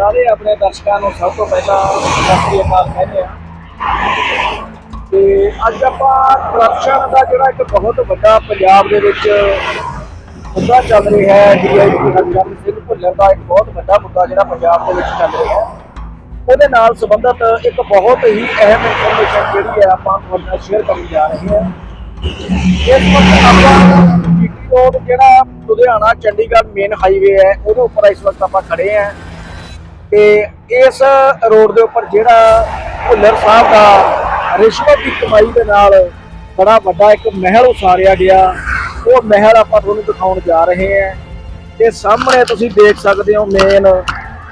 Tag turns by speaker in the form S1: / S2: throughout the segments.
S1: ਸਾਰੇ ਆਪਣੇ ਦਰਸ਼ਕਾਂ ਨੂੰ ਸਭ ਤੋਂ ਪਹਿਲਾਂ ਸਤਿ ਸ਼੍ਰੀ ਅਕਾਲ ਕਹਿੰਦੇ ਆ। ਤੇ ਅੱਜ ਆਪਾਂ ਕਰਪਸ਼ਨ ਦਾ ਜਿਹੜਾ ਇੱਕ ਬਹੁਤ ਵੱਡਾ ਪੰਜਾਬ ਦੇ ਵਿੱਚ ਮੁੱਦਾ ਚੱਲ ਰਿਹਾ ਹੈ, ਡੀਆਈਜੀ ਹਰਜਨ ਸਿੰਘ ਭੁੱਲਰ ਦਾ ਇੱਕ ਬਹੁਤ ਵੱਡਾ ਮੁੱਦਾ ਜਿਹੜਾ ਪੰਜਾਬ ਦੇ ਵਿੱਚ ਚੱਲ ਰਿਹਾ ਹੈ। ਉਹਦੇ ਨਾਲ ਸੰਬੰਧਿਤ ਇੱਕ ਬਹੁਤ ਹੀ ਅਹਿਮ ਇਨਫੋਰਮੇਸ਼ਨ ਜਿਹੜੀ ਹੈ ਆਪਾਂ ਤੁਹਾਡੇ ਨਾਲ ਸ਼ੇਅਰ ਕਰਨ ਜਾ ਰਹੇ ਹਾਂ। ਇਸ ਵਕਤ ਆਪਾਂ ਜੀਟੀ ਰੋਡ ਜਿਹੜਾ ਲੁਧਿਆਣਾ, ਚੰਡੀਗੜ੍ਹ ਮੇਨ ਹਾਈਵੇ ਹੈ, ਉਹਦੇ ਉੱਪਰ ਇਸ ਵਕਤ ਆਪਾਂ ਖੜੇ ਹਾਂ। ਤੇ ਇਸ ਰੋਡ ਦੇ ਉੱਪਰ ਜਿਹੜਾ ਭੁੱਲਰ ਸਾਹਿਬ ਦਾ ਰਿਸ਼ਵਤ ਦੀ ਕਮਾਈ ਦੇ ਨਾਲ ਬੜਾ ਵੱਡਾ ਇੱਕ ਮਹਿਲ ਉਸਾਰਿਆ ਗਿਆ। ਉਹ ਮਹਿਲ ਆਪਾਂ ਤੁਹਾਨੂੰ ਦਿਖਾਉਣ ਜਾ ਰਹੇ ਹਾਂ। ਤੇ ਸਾਹਮਣੇ ਤੁਸੀਂ ਦੇਖ ਸਕਦੇ ਹੋ ਮੇਨ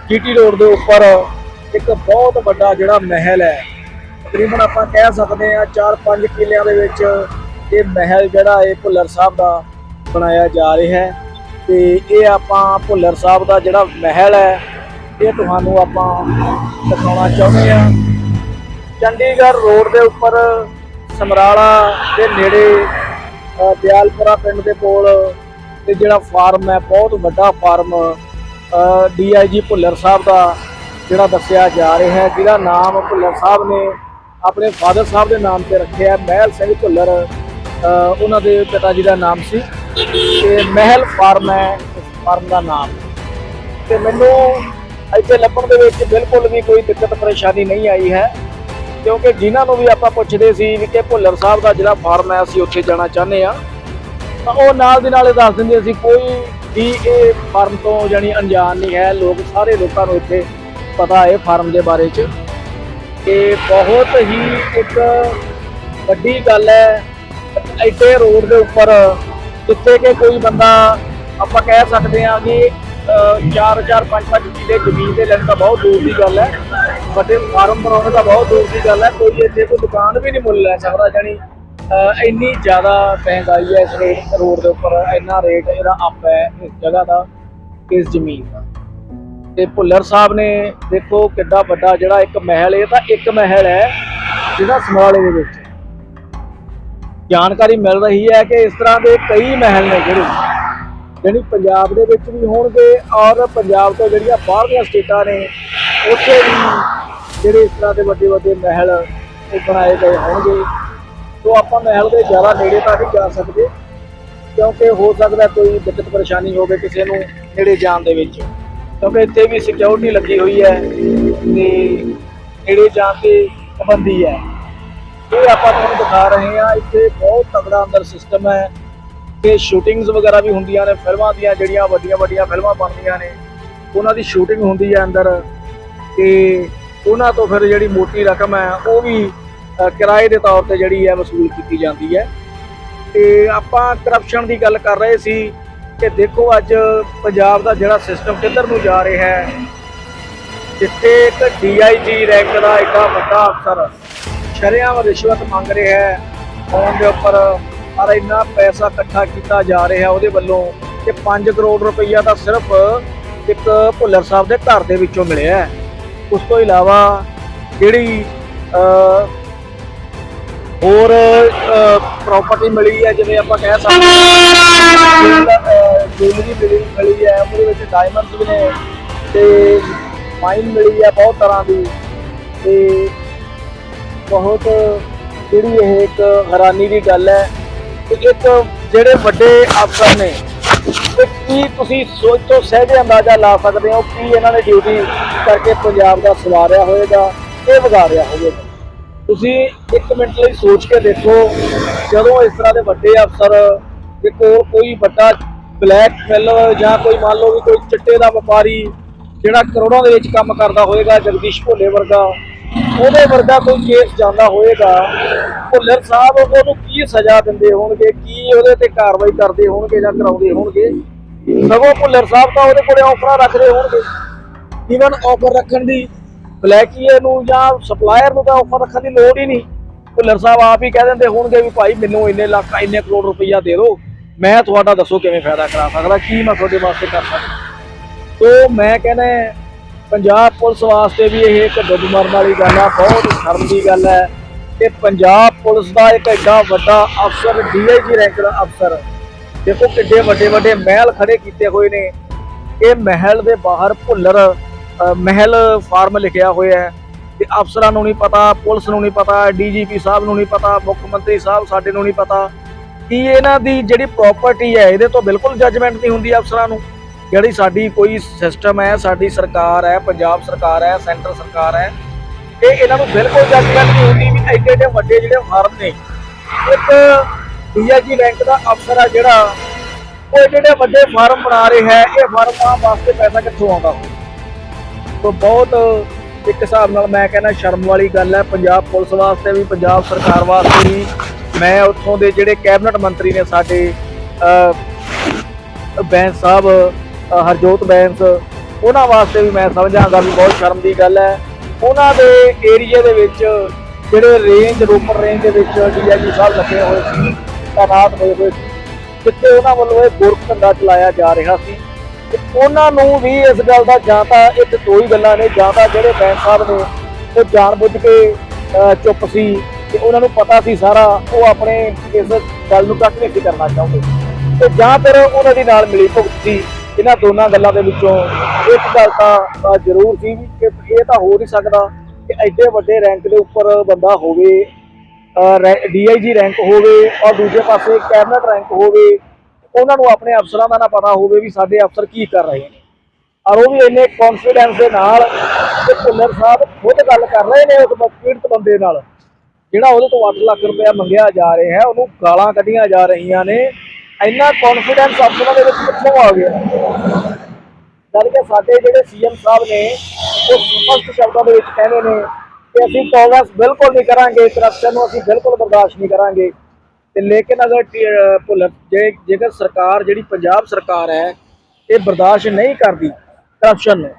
S1: ਜੀਟੀ ਰੋਡ ਦੇ ਉੱਪਰ ਇੱਕ ਬਹੁਤ ਵੱਡਾ ਜਿਹੜਾ ਮਹਿਲ ਹੈ। ਤਕਰੀਬਨ ਆਪਾਂ ਕਹਿ ਸਕਦੇ ਹਾਂ 4-5 ਕਿੱਲਿਆਂ ਦੇ ਵਿੱਚ ਇਹ ਮਹਿਲ ਜਿਹੜਾ ਇਹ ਭੁੱਲਰ ਸਾਹਿਬ ਦਾ ਬਣਾਇਆ ਜਾ ਰਿਹਾ ਹੈ। ਤੇ ਇਹ ਆਪਾਂ ਭੁੱਲਰ ਸਾਹਿਬ ਦਾ ਜਿਹੜਾ ਮਹਿਲ ਹੈ ਇਹ ਤੁਹਾਨੂੰ ਆਪਾਂ ਦਿਖਾਉਣਾ ਚਾਹੁੰਦੇ ਹਾਂ। ਚੰਡੀਗੜ੍ਹ ਰੋਡ ਦੇ ਉੱਪਰ ਸਮਰਾਲਾ ਦੇ ਨੇੜੇ ਦਿਆਲਪੁਰਾ ਪਿੰਡ ਦੇ ਕੋਲ ਤੇ ਜਿਹੜਾ ਫਾਰਮ ਹੈ, ਬਹੁਤ ਵੱਡਾ ਫਾਰਮ ਡੀਆਈਜੀ ਭੁੱਲਰ ਸਾਹਿਬ ਦਾ ਜਿਹੜਾ ਦੱਸਿਆ ਜਾ ਰਿਹਾ ਹੈ, ਜਿਹਦਾ ਨਾਮ ਭੁੱਲਰ ਸਾਹਿਬ ਨੇ ਆਪਣੇ ਫਾਦਰ ਸਾਹਿਬ ਦੇ ਨਾਮ ਤੇ ਰੱਖਿਆ ਮਹਿਲ ਸਿੰਘ ਭੁੱਲਰ ਉਹਨਾਂ ਦੇ ਪਿਤਾ ਜੀ ਦਾ ਨਾਮ ਸੀ। ਤੇ ਮਹਿਲ ਫਾਰਮ ਹੈ, ਇਸ ਫਾਰਮ ਦਾ ਨਾਮ। ਤੇ ਮੈਨੂੰ ਇੱਥੇ ਲੱਭਣ ਦੇ ਵਿੱਚ ਬਿਲਕੁਲ ਵੀ ਕੋਈ ਦਿੱਕਤ ਪਰੇਸ਼ਾਨੀ ਨਹੀਂ ਆਈ ਹੈ। ਕਿਉਂਕਿ ਜਿਨ੍ਹਾਂ ਨੂੰ ਵੀ ਆਪਾਂ ਪੁੱਛਦੇ ਸੀ ਵੀ ਕਿ ਭੁੱਲਰ ਸਾਹਿਬ ਦਾ ਜਿਹੜਾ ਫਾਰਮ ਹੈ, ਅਸੀਂ ਉੱਥੇ ਜਾਣਾ ਚਾਹੁੰਦੇ ਆ ਤਾਂ ਉਹ ਨਾਲ ਦੀ ਨਾਲ ਇਹ ਦੱਸ ਦਿੰਦੇ ਅਸੀਂ ਕੋਈ ਵੀ ਇਹ ਫਾਰਮ ਤੋਂ ਜਾਨੀ ਅਣਜਾਣ ਨਹੀਂ ਹੈ। ਲੋਕ ਸਾਰੇ ਲੋਕਾਂ ਨੂੰ ਇੱਥੇ ਪਤਾ ਹੈ ਫਾਰਮ ਦੇ ਬਾਰੇ ਚ। ਇਹ ਬਹੁਤ ਹੀ ਇੱਕ ਵੱਡੀ ਗੱਲ ਹੈ ਐਡੇ ਰੋਡ ਦੇ ਉੱਪਰ ਜਿੱਥੇ ਕਿ ਕੋਈ ਬੰਦਾ ਆਪਾਂ ਕਹਿ ਸਕਦੇ ਹਾਂ ਕਿ 4 4 5 5 ਕਿਲੇ ਜ਼ਮੀਨ ਦੇ ਲੈਣ ਤਾਂ ਬਹੁਤ ਦੂਰ ਦੀ ਗੱਲ ਹੈ। ਵੱਡੇ ਫਾਰਮ ਬਣਾਉਣ ਦਾ ਬਹੁਤ ਦੂਰ ਦੀ ਗੱਲ ਹੈ। ਕੋਈ ਇੱਥੇ ਕੋਈ ਦੁਕਾਨ ਵੀ ਨਹੀਂ ਮੁੱਲ ਲੈ ਸਕਦਾ ਜਾਨੀ ਇੰਨੀ ਜ਼ਿਆਦਾ ਮਹਿੰਗਾਈ ਹੈ ਇਸ ਰੇਟ ਰੋਡ ਦੇ ਉੱਪਰ। ਇੰਨਾ ਰੇਟ ਇਹਦਾ ਅਪ ਹੈ ਇਸ ਜਗ੍ਹਾ ਦਾ, ਇਸ ਜ਼ਮੀਨ ਦਾ। ਤੇ ਭੁੱਲਰ ਸਾਹਿਬ ਨੇ ਦੇਖੋ ਕਿੱਡਾ ਵੱਡਾ ਜਿਹੜਾ ਇੱਕ ਮਹਿਲ, ਇਹ ਤਾਂ ਇੱਕ ਮਹਿਲ ਹੈ ਜਿਹੜਾ ਸਮਾਲੇ ਦੇ ਵਿੱਚ। ਜਾਣਕਾਰੀ ਮਿਲ ਰਹੀ ਹੈ ਕਿ ਇਸ ਤਰ੍ਹਾਂ ਦੇ ਕਈ ਮਹਿਲ ਨੇ ਜਿਹੜੇ ਜਿਹੜੀ ਪੰਜਾਬ ਦੇ ਵਿੱਚ ਵੀ ਹੋਣਗੇ ਔਰ ਪੰਜਾਬ ਤੋਂ ਜਿਹੜੀਆਂ ਬਾਹਰਲੀਆਂ ਸਟੇਟਾਂ ਨੇ, ਉੱਥੇ ਵੀ ਜਿਹੜੇ ਇਸ ਤਰ੍ਹਾਂ ਦੇ ਵੱਡੇ ਵੱਡੇ ਮਹਿਲ ਉਹ ਬਣਾਏ ਗਏ ਹੋਣਗੇ। ਤੋਂ ਆਪਾਂ ਮਹਿਲ ਦੇ ਜ਼ਿਆਦਾ ਨੇੜੇ ਤਾਂ ਨਹੀਂ ਜਾ ਸਕਦੇ, ਕਿਉਂਕਿ ਹੋ ਸਕਦਾ ਕੋਈ ਦਿੱਕਤ ਪਰੇਸ਼ਾਨੀ ਹੋਵੇ ਕਿਸੇ ਨੂੰ ਨੇੜੇ ਜਾਣ ਦੇ ਵਿੱਚ। ਕਿਉਂਕਿ ਇੱਥੇ ਵੀ ਸਿਕਿਉਰਿਟੀ ਲੱਗੀ ਹੋਈ ਹੈ ਤੇ ਨੇੜੇ ਜਾਣ ਤੇ ਪਾਬੰਦੀ ਹੈ। ਇਹ ਆਪਾਂ ਤੁਹਾਨੂੰ ਦਿਖਾ ਰਹੇ ਹਾਂ, ਇੱਥੇ ਬਹੁਤ ਤਗੜਾ ਅੰਦਰ ਸਿਸਟਮ ਹੈ। ਕਿ ਸ਼ੂਟਿੰਗਸ ਵਗੈਰਾ ਵੀ ਹੁੰਦੀਆਂ ਨੇ, ਫਿਲਮਾਂ ਦੀਆਂ ਜਿਹੜੀਆਂ ਵੱਡੀਆਂ ਵੱਡੀਆਂ ਫਿਲਮਾਂ ਬਣਦੀਆਂ ਨੇ, ਉਹਨਾਂ ਦੀ ਸ਼ੂਟਿੰਗ ਹੁੰਦੀ ਹੈ ਅੰਦਰ ਤੇ ਉਹਨਾਂ ਤੋਂ ਫਿਰ ਜਿਹੜੀ ਮੋਟੀ ਰਕਮ ਹੈ, ਉਹ ਵੀ ਕਿਰਾਏ ਦੇ ਤੌਰ ਤੇ ਜਿਹੜੀ ਹੈ ਵਸੂਲ ਕੀਤੀ ਜਾਂਦੀ ਹੈ। ਤੇ ਆਪਾਂ ਕਰਪਸ਼ਨ ਦੀ ਗੱਲ ਕਰ ਰਹੇ ਸੀ ਕਿ ਦੇਖੋ ਅੱਜ ਪੰਜਾਬ ਦਾ ਜਿਹੜਾ ਸਿਸਟਮ ਕਿੱਧਰ ਨੂੰ ਜਾ ਰਿਹਾ ਹੈ, ਜਿੱਥੇ ਇੱਕ ਡੀਆਈਜੀ ਰੈਂਕ ਦਾ ਇੱਕ ਵੱਡਾ ਅਫਸਰ ਸ਼ਰੇਆਮ ਰਿਸ਼ਵਤ ਮੰਗ ਰਿਹਾ ਹੈ, ਫੋਨ ਦੇ ਉੱਪਰ ਪਰ ਇੰਨਾ ਪੈਸਾ ਇਕੱਠਾ ਕੀਤਾ ਜਾ ਰਿਹਾ ਉਹਦੇ ਵੱਲੋਂ ਕਿ 5 ਕਰੋੜ ਰੁਪਈਆ ਤਾਂ ਸਿਰਫ ਇੱਕ ਭੁੱਲਰ ਸਾਹਿਬ ਦੇ ਘਰ ਦੇ ਵਿੱਚੋਂ ਮਿਲਿਆ ਉਸ ਤੋਂ ਇਲਾਵਾ ਜਿਹੜੀ ਹੋਰ ਪ੍ਰਾਪਰਟੀ ਮਿਲੀ ਹੈ, ਜਿਵੇਂ ਆਪਾਂ ਕਹਿ ਸਕਦੇ ਹਾਂ ਜੁਐਲਰੀ ਮਿਲੀ ਮਿਲੀ ਹੈ, ਉਹਦੇ ਵਿੱਚ ਡਾਇਮੰਡਸ ਵੀ ਨੇ ਤੇ ਮਾਈਨ ਮਿਲੀ ਹੈ ਬਹੁਤ ਤਰ੍ਹਾਂ ਦੀ ਤੇ ਬਹੁਤ ਜਿਹੜੀ ਇਹ ਇੱਕ ਹੈਰਾਨੀ ਦੀ ਗੱਲ ਹੈ ਇੱਕ ਜਿਹੜੇ ਵੱਡੇ ਅਫਸਰ ਨੇ, ਤੇ ਕੀ ਤੁਸੀਂ ਸੋਚ ਤੋਂ ਸਹਿਜੇ ਅੰਦਾਜ਼ਾ ਲਾ ਸਕਦੇ ਹੋ ਕੀ ਇਹਨਾਂ ਨੇ ਡਿਊਟੀ ਕਰਕੇ ਪੰਜਾਬ ਦਾ ਸਵਾਰਿਆ ਹੋਵੇਗਾ ਇਹ ਵਿਗਾੜਿਆ ਹੋਵੇਗਾ? ਤੁਸੀਂ ਇੱਕ ਮਿੰਟ ਲਈ ਸੋਚ ਕੇ ਦੇਖੋ, ਜਦੋਂ ਇਸ ਤਰ੍ਹਾਂ ਦੇ ਵੱਡੇ ਅਫਸਰ ਦੇ ਕੋਲ ਕੋਈ ਵੱਡਾ ਬਲੈਕ ਮੈਲ ਜਾਂ ਕੋਈ ਮੰਨ ਲਓ ਵੀ ਕੋਈ ਚਿੱਟੇ ਦਾ ਵਪਾਰੀ ਜਿਹੜਾ ਕਰੋੜਾਂ ਦੇ ਵਿੱਚ ਕੰਮ ਕਰਦਾ ਹੋਏਗਾ, ਜਗਦੀਸ਼ ਭੋਲੇ ਵਰਗਾ ਉਹਦੇ ਵਰਗਾ ਕੋਈ ਕੇਸ ਜਾਂਦਾ ਹੋਏਗਾ ਭੁੱਲਰ ਸਾਹਿਬ, ਉਹਨੂੰ ਕੀ ਸਜ਼ਾ ਦਿੰਦੇ ਹੋਣਗੇ, ਕੀ ਉਹਦੇ ਤੇ ਕਾਰਵਾਈ ਕਰਦੇ ਹੋਣਗੇ ਜਾਂ ਕਰਾਉਂਦੇ ਹੋਣਗੇ? ਸਗੋਂ ਭੁੱਲਰ ਸਾਹਿਬ ਤਾਂ ਉਹਦੇ ਕੋਲੇ ਆਫਰਾਂ ਰੱਖਦੇ ਹੋਣਗੇ। ਈਵਨ ਆਫਰ ਰੱਖਣ ਦੀ ਬਲੈਕੀਏ ਨੂੰ ਜਾਂ ਸਪਲਾਇਰ ਨੂੰ ਤਾਂ ਆਫਰ ਰੱਖਣ ਦੀ ਲੋੜ ਹੀ ਨਹੀਂ। ਭੁੱਲਰ ਸਾਹਿਬ ਆਪ ਹੀ ਕਹਿ ਦਿੰਦੇ ਹੋਣਗੇ ਵੀ ਭਾਈ ਮੈਨੂੰ ਇੰਨੇ ਲੱਖ, ਇੰਨੇ ਕਰੋੜ ਰੁਪਈਆ ਦੇ ਦਿਓ। ਮੈਂ ਤੁਹਾਡਾ ਦੱਸੋ ਕਿਵੇਂ ਫਾਇਦਾ ਕਰਾ ਸਕਦਾ? ਕੀ ਮੈਂ ਤੁਹਾਡੇ ਵਾਸਤੇ ਕਰ ਸਕਦਾ? ਤੋ ਮੈਂ ਕਹਿੰਦਾ ਪੰਜਾਬ ਪੁਲਿਸ ਵਾਸਤੇ ਵੀ ਇਹ ਇੱਕ ਦੁੱਧ ਮਰਨ ਵਾਲੀ ਗੱਲ ਆ, ਬਹੁਤ ਸ਼ਰਮ ਦੀ ਗੱਲ ਹੈ ਕਿ ਪੰਜਾਬ ਪੁਲਿਸ ਦਾ ਇੱਕ ਐਡਾ ਵੱਡਾ ਅਫਸਰ, ਡੀਆਈਜੀ ਰੈਂਕ ਦਾ ਅਫਸਰ, ਦੇਖੋ ਕਿੱਡੇ ਵੱਡੇ ਵੱਡੇ ਮਹਿਲ ਖੜੇ ਕੀਤੇ ਹੋਏ ਨੇ। ਇਹ ਮਹਿਲ ਦੇ ਬਾਹਰ ਭੁੱਲਰ ਮਹਿਲ ਫਾਰਮ ਲਿਖਿਆ ਹੋਇਆ ਹੈ ਤੇ ਅਫਸਰਾਂ ਨੂੰ ਨਹੀਂ ਪਤਾ, ਪੁਲਿਸ ਨੂੰ ਨਹੀਂ ਪਤਾ, ਡੀਜੀਪੀ ਸਾਹਿਬ ਨੂੰ ਨਹੀਂ ਪਤਾ, ਮੁੱਖ ਮੰਤਰੀ ਸਾਹਿਬ ਸਾਡੇ ਨੂੰ ਨਹੀਂ ਪਤਾ। ਕਿ ਇਹਨਾਂ ਦੀ ਜਿਹੜੀ ਪ੍ਰਾਪਰਟੀ ਹੈ, ਇਹਦੇ ਤੋਂ ਬਿਲਕੁਲ ਜੱਜਮੈਂਟ ਨਹੀਂ ਹੁੰਦੀ ਅਫਸਰਾਂ ਨੂੰ। ਜਿਹੜੀ ਸਾਡੀ ਕੋਈ ਸਿਸਟਮ ਹੈ, ਸਾਡੀ ਸਰਕਾਰ ਹੈ, ਪੰਜਾਬ ਸਰਕਾਰ ਹੈ, ਸੈਂਟਰ ਸਰਕਾਰ ਹੈ, ਇਹ ਇਹਨਾਂ ਨੂੰ ਬਿਲਕੁਲ ਜੱਜਮੈਂਟ ਨਹੀਂ ਹੁੰਦੀ ਵੀ ਐਡੇ ਐਡੇ ਵੱਡੇ ਜਿਹੜੇ ਫਾਰਮ ਨੇ। ਇੱਕ ਡੀਆਈਜੀ ਰੈਂਕ ਦਾ ਅਫਸਰ ਆ ਜਿਹੜਾ, ਉਹ ਏਡੇ ਏਡੇ ਵੱਡੇ ਫਾਰਮ ਬਣਾ ਰਿਹਾ ਹੈ, ਇਹ ਫਾਰਮ ਵਾਸਤੇ ਪੈਸਾ ਕਿੱਥੋਂ ਆਉਂਦਾ? ਤੋਂ ਬਹੁਤ ਇੱਕ ਹਿਸਾਬ ਨਾਲ ਮੈਂ ਕਹਿੰਦਾ ਸ਼ਰਮ ਵਾਲੀ ਗੱਲ ਹੈ, ਪੰਜਾਬ ਪੁਲਿਸ ਵਾਸਤੇ ਵੀ, ਪੰਜਾਬ ਸਰਕਾਰ ਵਾਸਤੇ ਵੀ। ਮੈਂ ਉੱਥੋਂ ਦੇ ਜਿਹੜੇ ਕੈਬਨਿਟ ਮੰਤਰੀ ਨੇ ਸਾਡੇ ਬੈਂਸ ਸਾਹਿਬ ਹਰਜੋਤ ਬੈਂਸ, ਉਹਨਾਂ ਵਾਸਤੇ ਵੀ ਮੈਂ ਸਮਝਾਂਗਾ ਵੀ ਬਹੁਤ ਸ਼ਰਮ ਦੀ ਗੱਲ ਹੈ। ਉਹਨਾਂ ਦੇ ਏਰੀਆ ਦੇ ਵਿੱਚ ਜਿਹੜੇ ਰੇਂਜ ਰੋਪੜ ਰੇਂਜ ਦੇ ਵਿੱਚ ਡੀਆਈਜੀ ਸਾਹਿਬ ਲੱਗੇ ਹੋਏ ਸੀ ਤਾਨਾਤ ਹੋਏ ਹੋਏ ਸੀ, ਜਿੱਥੇ ਉਹਨਾਂ ਵੱਲੋਂ ਇਹ ਗੁਰਖ ਧੰਦਾ ਚਲਾਇਆ ਜਾ ਰਿਹਾ ਸੀ। ਤੇ ਉਹਨਾਂ ਨੂੰ ਵੀ ਇਸ ਗੱਲ ਦਾ ਜਾਂ ਤਾਂ ਇੱਕ ਦੋ ਹੀ ਗੱਲਾਂ ਨੇ, ਜਾਂ ਤਾਂ ਜਿਹੜੇ ਬੈਂਸ ਸਾਹਿਬ ਨੇ ਉਹ ਜਾਣਬੁੱਝ ਕੇ ਚੁੱਪ ਸੀ, ਤੇ ਉਹਨਾਂ ਨੂੰ ਪਤਾ ਸੀ ਸਾਰਾ, ਉਹ ਆਪਣੇ ਇਸ ਗੱਲ ਨੂੰ ਕੱਟ ਨਹੀਂ ਸੀ ਕਰਨਾ ਚਾਹੁੰਦੇ ਤੇ ਜਾਂ ਫਿਰ ਉਹਨਾਂ ਦੀ ਨਾਲ ਮਿਲੀ ਭੁਗਤ ਸੀ। ਇਹਨਾਂ ਦੋਨਾਂ ਗੱਲਾਂ ਦੇ ਵਿੱਚੋਂ ਇੱਕ ਗੱਲ ਤਾਂ ਜ਼ਰੂਰ ਸੀ ਵੀ ਕਿ ਇਹ ਤਾਂ ਹੋ ਨਹੀਂ ਸਕਦਾ ਕਿ ਐਡੇ ਵੱਡੇ ਰੈਂਕ ਦੇ ਉੱਪਰ ਬੰਦਾ ਹੋਵੇ ਡੀਆਈਜੀ ਰੈਂਕ ਹੋਵੇ ਔਰ ਦੂਜੇ ਪਾਸੇ ਕੈਬਨਟ ਰੈਂਕ ਹੋਵੇ, ਉਹਨਾਂ ਨੂੰ ਆਪਣੇ ਅਫਸਰਾਂ ਦਾ ਨਾ ਪਤਾ ਹੋਵੇ ਵੀ ਸਾਡੇ ਅਫਸਰ ਕੀ ਕਰ ਰਹੇ ਨੇ। ਔਰ ਉਹ ਵੀ ਇੰਨੇ ਕੌਨਫੀਡੈਂਸ ਦੇ ਨਾਲ ਕਿ ਭੁੱਲਰ ਸਾਹਿਬ ਖੁਦ ਗੱਲ ਕਰ ਰਹੇ ਨੇ ਉਸ ਪੀੜਤ ਬੰਦੇ ਨਾਲ, ਜਿਹੜਾ ਉਹਦੇ ਤੋਂ 8 ਲੱਖ ਰੁਪਇਆ ਮੰਗਿਆ ਜਾ ਰਿਹਾ ਹੈ ਉਹਨੂੰ ਗਾਲਾਂ ਕੱਢੀਆਂ ਜਾ ਰਹੀਆਂ ਨੇ। ਇੰਨਾ ਕੌਨਫੀਡੈਂਸ ਅਫਸਰਾਂ ਦੇ ਵਿੱਚ ਕਿੱਥੋਂ ਆ ਗਿਆ? ਜਦ ਕਿ ਸਾਡੇ ਜਿਹੜੇ ਸੀਐਮ ਸਾਹਿਬ ਨੇ, ਉਹ ਸਪਸ਼ਟ ਸ਼ਬਦਾਂ ਦੇ ਵਿੱਚ ਕਹਿੰਦੇ ਨੇ ਕਿ ਅਸੀਂ ਟੋਲਰੈਂਸ ਬਿਲਕੁਲ ਨਹੀਂ ਕਰਾਂਗੇ ਕਰਪਸ਼ਨ ਨੂੰ ਅਸੀਂ ਬਿਲਕੁਲ ਬਰਦਾਸ਼ਤ ਨਹੀਂ ਕਰਾਂਗੇ। ਤੇ ਲੇਕਿਨ ਅਗਰ ਭੁੱਲ, ਜੇ ਜੇਕਰ ਸਰਕਾਰ, ਜਿਹੜੀ ਪੰਜਾਬ ਸਰਕਾਰ ਹੈ, ਇਹ ਬਰਦਾਸ਼ਤ ਨਹੀਂ ਕਰਦੀ ਕਰਪਸ਼ਨ ਨੂੰ,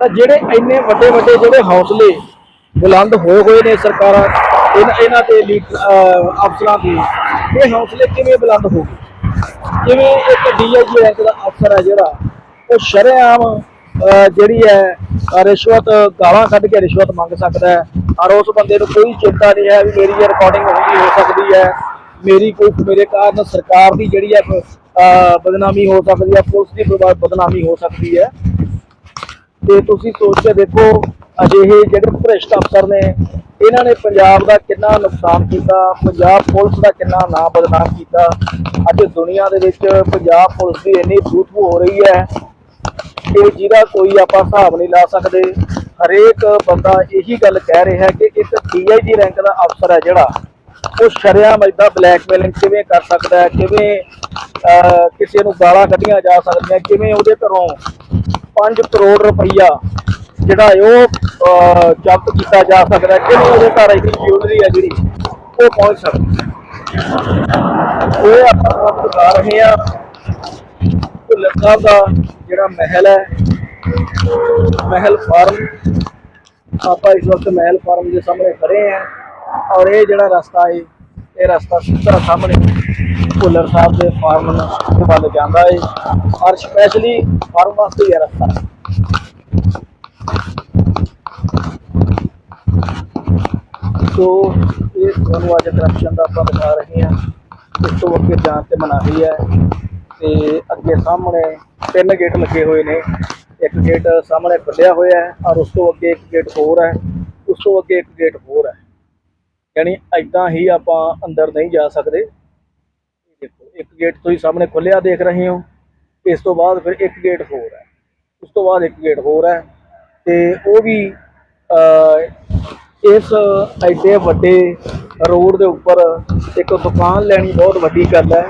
S1: ਤਾਂ ਜਿਹੜੇ ਇੰਨੇ ਵੱਡੇ ਵੱਡੇ ਜਿਹੜੇ ਹੌਸਲੇ ਬੁਲੰਦ ਹੋਏ ਹੋਏ ਨੇ ਸਰਕਾਰਾਂ, ਇਹਨਾਂ ਇਹਨਾਂ ਦੇ ਅਫਸਰਾਂ ਦੇ, ਇਹ ਹੌਸਲੇ ਕਿਵੇਂ ਬੁਲੰਦ ਹੋ ਗਏ? ਜਿਵੇਂ ਇੱਕ ਡੀਆਈਜੀ ਰੈਂਕ ਦਾ ਅਫਸਰ ਹੈ ਜਿਹੜਾ, ਉਹ ਸ਼ਰੇਆਮ ਜਿਹੜੀ ਹੈ ਰਿਸ਼ਵਤ ਗਾਲਾਂ ਕੱਢ ਕੇ ਰਿਸ਼ਵਤ ਮੰਗ ਸਕਦਾ ਹੈ। ਔਰ ਉਸ ਬੰਦੇ ਨੂੰ ਕੋਈ ਚਿੰਤਾ ਨਹੀਂ ਹੈ ਵੀ ਮੇਰੀ ਇਹ ਰਿਕਾਰਡਿੰਗ ਹੁੰਦੀ ਹੋ ਸਕਦੀ ਹੈ। ਮੇਰੀ ਕੋਈ, ਮੇਰੇ ਕਾਰਨ ਸਰਕਾਰ ਦੀ ਜਿਹੜੀ ਹੈ ਬਦਨਾਮੀ ਹੋ ਸਕਦੀ ਹੈ, ਪੁਲਿਸ ਦੀ ਬਦ- ਬਦਨਾਮੀ ਹੋ ਸਕਦੀ ਹੈ। ਤੇ ਤੁਸੀਂ ਸੋਚ ਕੇ ਦੇਖੋ ਅਜਿਹੇ ਜਿਹੜੇ ਭ੍ਰਿਸ਼ਟ ਅਫਸਰ ਨੇ, ਇਹਨਾਂ ਨੇ ਪੰਜਾਬ ਦਾ ਕਿੰਨਾ ਨੁਕਸਾਨ ਕੀਤਾ, ਪੰਜਾਬ ਪੁਲਿਸ ਦਾ ਕਿੰਨਾ ਨਾਂ ਬਦਨਾਮ ਕੀਤਾ, ਅੱਜ ਦੁਨੀਆ ਦੇ ਵਿੱਚ ਪੰਜਾਬ ਪੁਲਿਸ ਦੀ ਇੰਨੀ ਬੂਥੂ ਹੋ ਰਹੀ ਹੈ ਕਿ ਜਿਹਦਾ ਕੋਈ ਆਪਾਂ ਹਿਸਾਬ ਨਹੀਂ ਲਾ ਸਕਦੇ। ਹਰੇਕ ਬੰਦਾ ਇਹੀ ਗੱਲ ਕਹਿ ਰਿਹਾ ਹੈ ਕਿ ਇੱਕ ਡੀਆਈਜੀ ਰੈਂਕ ਦਾ ਅਫਸਰ ਹੈ ਜਿਹੜਾ, ਉਹ ਸ਼ਰੇਆਮ ਏਦਾਂ ਬਲੈਕਮੇਲਿੰਗ ਕਿਵੇਂ ਕਰ ਸਕਦਾ ਹੈ, ਕਿਵੇਂ ਕਿਸੇ ਨੂੰ ਗਾਲਾਂ ਕੱਢੀਆਂ ਜਾ ਸਕਦੀਆਂ, ਕਿਵੇਂ ਉਹਦੇ ਘਰੋਂ 5 ਕਰੋੜ ਰੁਪਈਆ ਜਿਹੜਾ ਹੈ ਉਹ ਜ਼ਬਤ ਕੀਤਾ ਜਾ ਸਕਦਾ ਹੈ। ਉਹਦੇ ਘਰ ਇੱਕ ਜਿਊਲਰੀ ਹੈ ਜਿਹੜੀ, ਉਹ ਪਹੁੰਚ ਸਕਦੀ ਹੈ। ਉਹ ਆਪਾਂ ਤੁਹਾਨੂੰ ਦਿਖਾ ਰਹੇ ਆ ਭੁੱਲਰ ਸਾਹਿਬ ਦਾ ਜਿਹੜਾ ਮਹਿਲ ਹੈ, ਮਹਿਲ ਫਾਰਮ, ਆਪਾਂ ਇਸ ਵਕਤ ਮਹਿਲ ਫਾਰਮ ਦੇ ਸਾਹਮਣੇ ਖੜੇ ਆ ਔਰ ਇਹ ਜਿਹੜਾ ਰਸਤਾ ਹੈ, ਇਹ ਰਸਤਾ ਸਿੱਧਾ ਸਾਹਮਣੇ ਭੁੱਲਰ ਸਾਹਿਬ ਦੇ ਫਾਰਮ ਦੇ ਵੱਲ ਜਾਂਦਾ ਹੈ। ਔਰ ਸਪੈਸ਼ਲੀ ਫਾਰਮ ਵਾਸਤੇ ਇਹ ਰਸਤਾ ਸੋ ਇਹ ਤੁਹਾਨੂੰ ਅੱਜ ਕਰਪਸ਼ਨ ਦਾ ਆਪਾਂ ਦਿਖਾ ਰਹੇ ਹਾਂ। ਇਸ ਤੋਂ ਅੱਗੇ ਜਾਂਚ ਤੇ ਮਨਾਹੀ ਹੈ ਤੇ ਅੱਗੇ ਸਾਹਮਣੇ ਤਿੰਨ ਗੇਟ ਲੱਗੇ ਹੋਏ ਨੇ। ਇੱਕ ਗੇਟ ਸਾਹਮਣੇ ਖੁੱਲਿਆ ਹੋਇਆ ਹੈ ਔਰ ਉਸ ਤੋਂ ਅੱਗੇ ਇੱਕ ਗੇਟ ਹੋਰ ਹੈ। ਉਸ ਤੋਂ ਅੱਗੇ ਇੱਕ ਗੇਟ ਹੋਰ ਹੈ। ਯਾਨੀ ਐਦਾਂ ਹੀ ਆਪਾਂ ਅੰਦਰ ਨਹੀਂ ਜਾ ਸਕਦੇ। ਦੇਖੋ, ਇੱਕ ਗੇਟ ਤੁਸੀਂ ਸਾਹਮਣੇ ਖੁੱਲਿਆ ਦੇਖ ਰਹੇ ਹੋ। ਇਸ ਤੋਂ ਬਾਅਦ ਫਿਰ ਇੱਕ ਗੇਟ ਹੋਰ ਹੈ। ਉਸ ਤੋਂ ਬਾਅਦ ਇੱਕ ਗੇਟ ਹੋਰ ਹੈ। ਤੇ ਉਹ ਵੀ ਇਸ ਐਡੇ ਵੱਡੇ ਰੋਡ ਦੇ ਉੱਪਰ ਇੱਕ ਦੁਕਾਨ ਲੈਣੀ ਬਹੁਤ ਵੱਡੀ ਗੱਲ ਹੈ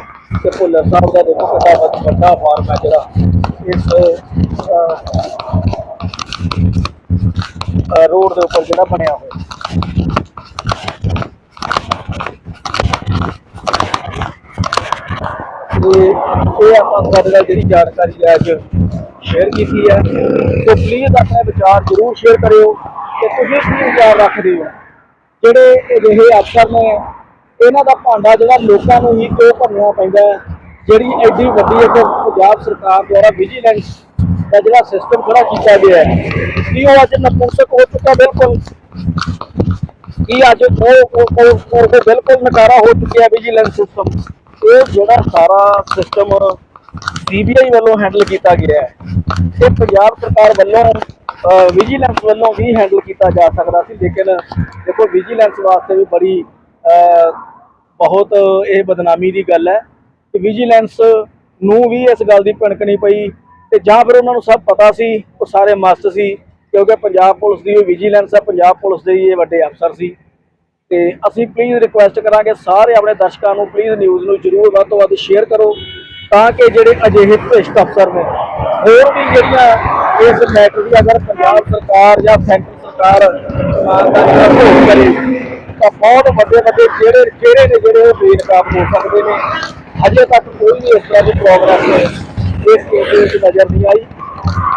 S1: ਤੇ ਭੁੱਲਰ ਸਾਹਿਬ ਦਾ ਦੇਖੋ ਕਿੰਨਾ ਵੱਡਾ ਫਾਰਮ ਹੈ ਜਿਹੜਾ। ਇਸ ਰੋਡ ਦੇ ਉੱਪਰ ਜਿਹੜਾ ਬਣਿਆ ਹੋਇਆ। ਤੇ ਇਹ ਆਪਾਂ ਤੁਹਾਡੇ ਨਾਲ ਜਿਹੜੀ ਜਾਣਕਾਰੀ ਅੱਜ ਸ਼ੇਅਰ ਕੀਤੀ ਹੈ, ਤੇ ਪਲੀਜ਼ ਆਪਣੇ ਵਿਚਾਰ ਜ਼ਰੂਰ ਸ਼ੇਅਰ ਕਰਿਓ। ਕਿ ਤੁਸੀਂ ਕੀ ਵਿਚਾਰ ਰੱਖਦੇ ਹੋ? ਜਿਹੜੇ ਅਜਿਹੇ ਅਫਸਰ ਨੇ, ਇਹਨਾਂ ਦਾ ਭਾਂਡਾ ਜਿਹੜਾ ਲੋਕਾਂ ਨੂੰ ਹੀ ਕਿਉਂ ਭਰਨਾ ਪੈਂਦਾ ਹੈ? ਜਿਹੜੀ ਐਡੀ ਵੱਡੀ ਇੱਕ ਪੰਜਾਬ ਸਰਕਾਰ ਦੁਆਰਾ ਵਿਜੀਲੈਂਸ ਦਾ ਜਿਹੜਾ ਸਿਸਟਮ ਖੜਾ ਕੀਤਾ ਗਿਆ ਹੈ, ਕੀ ਉਹ ਅੱਜ ਨਪੁੰਸਕ ਹੋ ਚੁੱਕਾ ਬਿਲਕੁਲ? ਕੀ ਅੱਜ ਉਹ ਉਹ ਉਹ ਬਿਲਕੁਲ ਨਕਾਰਾ ਹੋ ਚੁੱਕਿਆ ਵਿਜੀਲੈਂਸ ਸਿਸਟਮ ਇਹ ਜਿਹੜਾ ਸਾਰਾ ਸਿਸਟਮ ਸੀਬੀਆਈ ਵੱਲੋਂ ਹੈਂਡਲ ਕੀਤਾ ਗਿਆ ਹੈ, ਇਹ ਪੰਜਾਬ ਸਰਕਾਰ ਵੱਲੋਂ ਵਿਜੀਲੈਂਸ ਵੱਲੋਂ ਵੀ ਹੈਂਡਲ ਕੀਤਾ ਜਾ ਸਕਦਾ ਸੀ, ਲੇਕਿਨ ਦੇਖੋ ਵਿਜੀਲੈਂਸ ਵਾਸਤੇ ਵੀ ਬੜੀ ਬਹੁਤ ਇਹ ਬਦਨਾਮੀ ਦੀ ਗੱਲ ਹੈ ਕਿ ਵਿਜੀਲੈਂਸ ਨੂੰ ਵੀ ਇਸ ਗੱਲ ਦੀ ਭਿਣਕ ਪਈ ਤੇ ਜਾਂ ਫਿਰ ਉਹਨਾਂ ਨੂੰ ਸਭ ਪਤਾ ਸੀ, ਉਹ ਸਾਰੇ ਮਸਤ ਸੀ, ਕਿਉਂਕਿ ਪੰਜਾਬ ਪੁਲਿਸ ਦੀ ਵਿਜੀਲੈਂਸ ਹੈ, ਪੰਜਾਬ ਪੁਲਿਸ ਦੇ ਇਹ ਵੱਡੇ ਅਫਸਰ ਸੀ। ਤੇ ਅਸੀਂ ਪਲੀਜ਼ ਰਿਕੁਐਸਟ ਕਰਾਂਗੇ ਸਾਰੇ ਆਪਣੇ ਦਰਸ਼ਕਾਂ ਨੂੰ ਪਲੀਜ਼ ਨਿਊਜ਼ ਨੂੰ ਜਰੂਰ ਵੱਧ ਤੋਂ ਵੱਧ ਸ਼ੇਅਰ ਕਰੋ, ਤਾਂ ਕਿ ਜਿਹੜੇ ਅਜਿਹੇ ਭ੍ਰਿਸ਼ਟ ਅਫਸਰ ਨੇ, ਹੋਰ ਵੀ ਜਿਹੜੀਆਂ ਇਸ ਮੈਟਰ ਦੀ ਅਗਰ ਪੰਜਾਬ ਸਰਕਾਰ ਜਾਂ ਸੈਂਟਰ ਸਰਕਾਰ ਇਮਾਨਦਾਰੀ ਨਾਲ ਭੋਗ ਕਰੇ, ਤਾਂ ਬਹੁਤ ਵੱਡੇ ਵੱਡੇ ਜਿਹੜੇ ਜਿਹੜੇ ਨੇ ਜਿਹੜੇ ਉਹ ਬੇਨਕਾਬ ਹੋ ਸਕਦੇ ਨੇ। ਅਜੇ ਤੱਕ ਕੋਈ ਵੀ ਇਸ ਤਰ੍ਹਾਂ ਦੀ ਪ੍ਰੋਗਰੈਸ ਇਸ ਕੇਸ ਦੇ ਵਿੱਚ ਨਜ਼ਰ ਨਹੀਂ ਆਈ।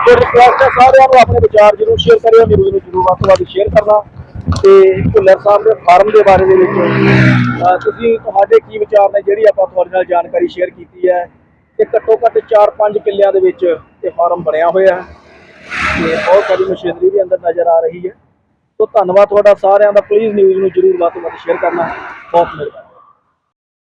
S1: ਤੇ ਰਿਕੁਐਸਟ ਹੈ ਸਾਰਿਆਂ ਨੂੰ ਆਪਣੇ ਵਿਚਾਰ ਜਰੂਰ ਸ਼ੇਅਰ ਕਰਿਓ। ਨਿਊਜ਼ ਨੂੰ ਜਰੂਰ ਵੱਧ ਤੋਂ ਵੱਧ ਸ਼ੇਅਰ ਕਰਨਾ। ਤੇ ਭੁੱਲਰ ਸਾਹਿਬ ਦੇ ਫਾਰਮ ਦੇ ਬਾਰੇ ਦੇ ਵਿੱਚ ਤੁਸੀਂ ਤੁਹਾਡੇ ਕੀ ਵਿਚਾਰ ਨੇ? ਜਿਹੜੀ ਆਪਾਂ ਤੁਹਾਡੇ ਨਾਲ ਜਾਣਕਾਰੀ ਸ਼ੇਅਰ ਕੀਤੀ ਹੈ ਕਿ ਘੱਟੋ ਘੱਟ 4-5 ਕਿੱਲਿਆਂ ਦੇ ਵਿੱਚ ਇਹ ਫਾਰਮ ਬਣਿਆ ਹੋਇਆ ਹੈ। ਤੇ ਬਹੁਤ ਸਾਰੀ ਮਸ਼ੀਨਰੀ ਵੀ ਅੰਦਰ ਨਜ਼ਰ ਆ ਰਹੀ ਹੈ। ਸੋ ਧੰਨਵਾਦ ਤੁਹਾਡਾ ਸਾਰਿਆਂ ਦਾ। ਪਲੀਜ਼ ਨਿਊਜ਼ ਨੂੰ ਜਰੂਰ ਵੱਧ ਤੋਂ ਵੱਧ ਸ਼ੇਅਰ ਕਰਨਾ। ਬਹੁਤ ਮਿਹਰਬਾਨੀ।